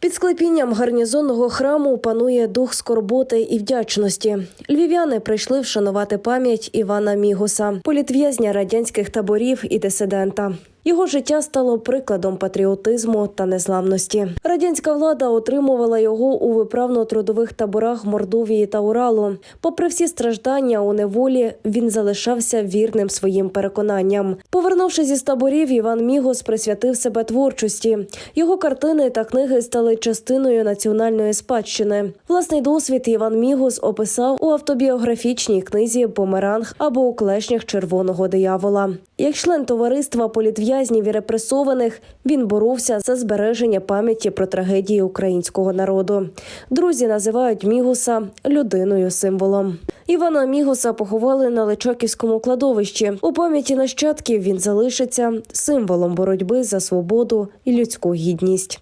Під склепінням гарнізонного храму панує дух скорботи і вдячності. Львів'яни прийшли вшанувати пам'ять Івана Мігуса, політв'язня радянських таборів і дисидента. Його життя стало прикладом патріотизму та незламності. Радянська влада отримувала його у виправно-трудових таборах Мордовії та Уралу. Попри всі страждання у неволі, він залишався вірним своїм переконанням. Повернувшись із таборів, Іван Мігус присвятив себе творчості. Його картини та книги стали частиною національної спадщини. Власний досвід Іван Мігус описав у автобіографічній книзі Померанг або у клешнях червоного диявола. Як член товариства політв'язнів і репресованих, він боровся за збереження пам'яті про трагедії українського народу. Друзі називають Мігуса людиною символом. Івана Мігуса поховали на Личаківському кладовищі. У пам'яті нащадків він залишиться символом боротьби за свободу і людську гідність.